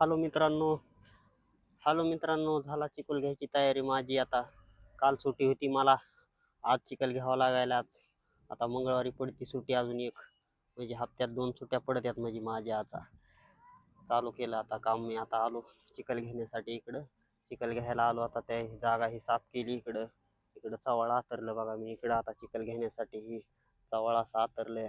Hello मित्रांनो. Hello मित्रांनो झाला चिकल घ्यायची तयारी माझी. आता काल सुट्टी होती मला. आज चिकल घ्यावा लागायला आज. आता मंगळवारी पडती सुट्टी अजून एक. म्हणजे हप्त्यात दोन सुट्ट्या पडत्यात म्हणजे माझ्या आता. चालू केलं आता काम मी. आता आलो चिकल घेण्यासाठी इकडं. चिकल घ्यायला आलो आता. त्या जागा ही साफ केली इकडं. इकडं चवळा आतरलं बघा मी. इकडं आता चिकल घेण्यासाठी ही चवळा असं आतरलं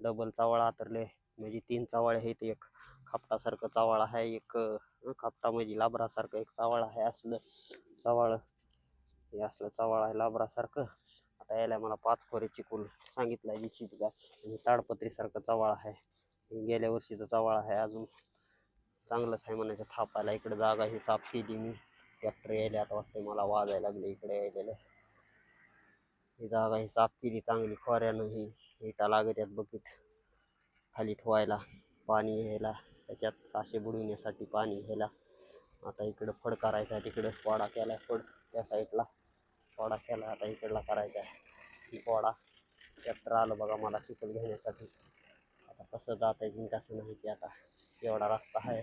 डबल चवळा आतरले म्हणजे तीन चवळे आहेत एक. खापटासारखं चवाळ आहे एक खापटामध्ये म्हणजे लाबरासारखं एक चवाळ आहे असलं. चावाळ हे असलं चवाळ आहे लाबरासारखं. आता यायला मला पाच खोरे चिकून सांगितलं आहे जी आणि ताडपत्रीसारखं चवाळ आहे. गेल्या वर्षीचं चवाळ आहे अजून. चांगलंच आहे म्हणायचं थापायला इकडे जागा ही साफ केली मी. ट्रॅक्टर यायला आता वाटतंय मला वाजायला लागले इकडे यायलेलं ही जागा ही साफ केली चांगली खोऱ्यानं ही. विटा लागत आहेत बकेट. खाली ठेवायला पाणी यायला. त्याच्यात साशे बुडविण्यासाठी पाणी घ्यायला. आता इकडं फड आहे, तिकडं पोडा केला आहे फड. त्या साईडला पोडा आता इकडला ही पोडा ट्रॅक्टर आलं बघा मला चिखल घेण्यासाठी. आता कसं जात आहे की कसं नाही की आता. एवढा रस्ता आहे.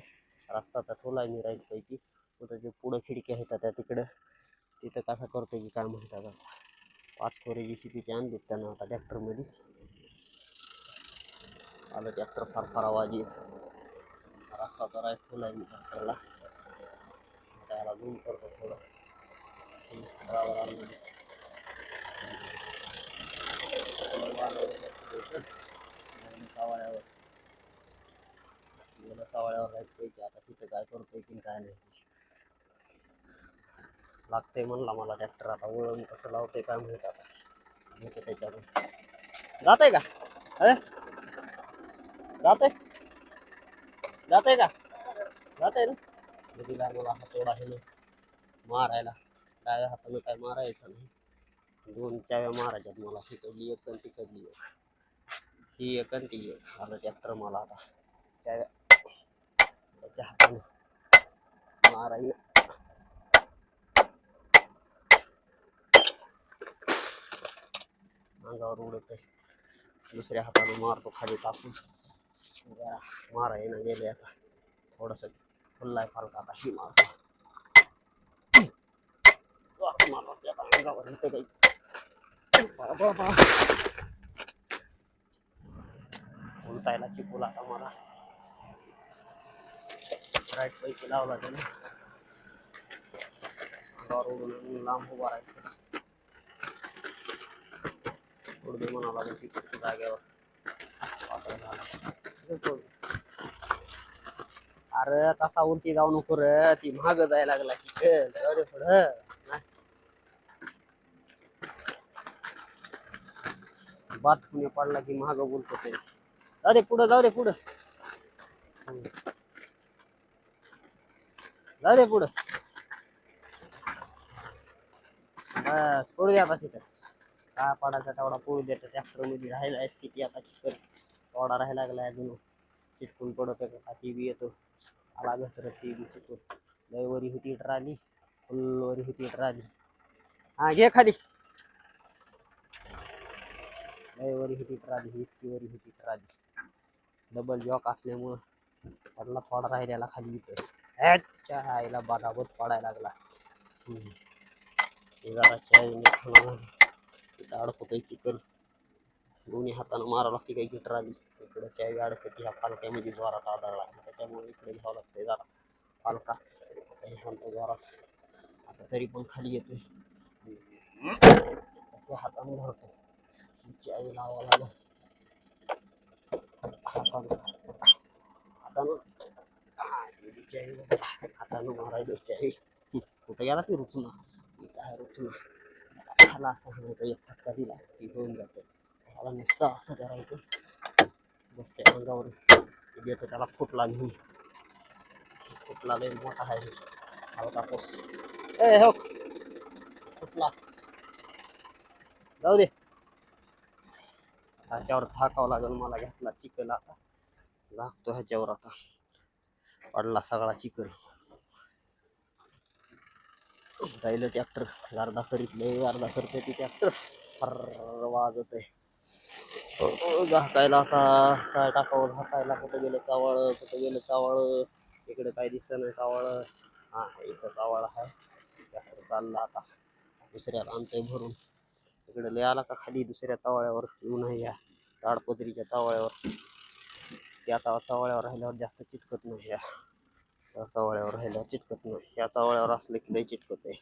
रस्ता तर थोला आहे मी राईटपैकी कुठं जे पुढं खिडक्या आहेत, त्या तिकडं. तिथं कसा करतो की काय म्हणतात आता. पाच खोरे जी शिपीचे आणलीत त्यांना आता ट्रॅक्टरमध्ये. आलं ट्रॅक्टर फार फार आवाज़ रस्ता तर आहे फुल आहे मी ट्रॅक्टरला त्याला झूम करतो थोडं ड्रायव्हर आलं म्हणजे. चावाळ्यावर गेलं चावाळ्यावर राहायचं की आता तिथं काय करतोय की काय नाही लागतंय म्हणला मला ट्रॅक्टर आता वळण कसं लावतंय काय माहीत आता घेतो त्याच्याकडून जात आहे का अरे जात आहे जात आहे का? जात आहे ना नदीला मला हातोडा आहे ना. मारायला. डाव्या हातानं काय मारायचं नाही. दोन चाव्या मारायच्यात मला. तिकडली एक आणि तिकडली एक. ही एक आणि ती एक. आलं ट्रॅक्टर मला आता. चाव्या. त्याच्या हातानं. मारायला. अंगावर उडत आहे दुसऱ्या हातानं मारतो खाली टाकून. जरा मारा येणं गेले आता थोडस फुल्लाय फालका आता ही मारतो वाह, मला ते आता अंगावर येतं काही बाबा उलटायला चिपूला आता मला राईट पैकी लावला त्याने अंगावर उडून लांब उभा राहायचं उडदे म्हणावं लागेल तिकडच्या जागेवर वापरा झाला. अरे तसा उलटी जाऊ नको रे. ती महाग जायला लागला चिकन जाऊ पुढं. बात पुणे पडला की महाग बोलतो ते. जाऊ दे पुढं जाऊ दे पुढं. जाऊ दे पुढं. बस पडू दे आता तिथं. काय पडायचा तेवढा पडू द्यायचा ट्रॅक्टरमध्ये राहिला आहे किती आता चिकन राहायला लागला अजून. चिटकून पडत का टी बी येतो. आला घसरत टी बी चिटकून. लयवरी होती ट्राली फुलवरी होती ट्राली हा घे खाली. लयवरी होती ट्राली ही इतकी वरी होती ट्राली डबल जॉक असल्यामुळं पडला थोडा राहिलेला खाली इथं. ह्याच्या आईला बराबर पडायला लागला. हम्म. जरा चाय खाणार चिकन दोन्ही हातानं मारावं लागते काही गिटर आली. इकडं चावी ह्या पालक्यामध्ये जोरात आदळला त्याच्यामुळे इकडे घ्यावं लागतंय जरा पालका म्हणतो जोरात. आता तरी पण खाली येतोय. हाताने हातानं धरतो आई लावा लागलं. हातानं. हातानं. हा, गेली चावी हातानं मारायला चावी कुठं गेला ती रुचना? काय रुचना? खाला असं म्हणायचं एक फटका दिला. ती होऊन जाते. नुसतं असं करायचं बसते अंगावर देतो त्याला फुटला घेऊन. फुटला लई मोठा आहे. हलका पोस ए हो. फुटला. जाऊ दे. ह्याच्यावर झाकावं लागेल मला घेतला चिकन आता. झाकतो ह्याच्यावर आता. पडला सगळा चिकन. जाईल ट्रॅक्टर अर्धा करीत लय अर्धा करते ती ट्रॅक्टर फर वाजत आहे झाकायला आता काय टाकावं? झाकायला कुठं गेलं? चावळ कुठं गेलं? चावळ. इकडे काय दिसत नाही चावळ. हा इथं चावळ आहे. ट्रॅक्टर चालला आता. दुसऱ्याला आणतोय भरून. इकडे लय आला का खाली दुसऱ्या चावळ्यावर? येऊ नये या. ताडपदरीच्या चावळ्यावर. त्या आता चावळ्यावर राहिल्यावर जास्त चिटकत नाही या. त्या चावळ्यावर राहिल्यावर चिटकत नाही. या चावळ्यावर असलं की लय चिटकत आहे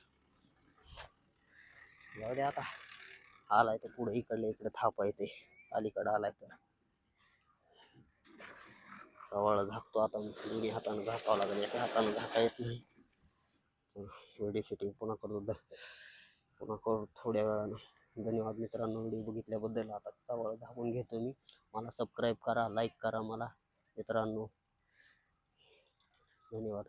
जाऊ आता. आलाय तर पुढे इकडले इकडे थापा येते. अलीकडे आलाय तर. सवाळ झाकतो आता दोन्ही हाताने झाकावं लागेल. एका हाताने झाका येत नाही. व्हिडिओ शूटिंग पुन्हा करतो पुन्हा करू. थोड्या वेळानं. धन्यवाद मित्रांनो. व्हिडिओ बघितल्याबद्दल आता सवाळ झाकून घेतो मी. मला सबस्क्राईब करा लाईक करा मला. मित्रांनो. धन्यवाद.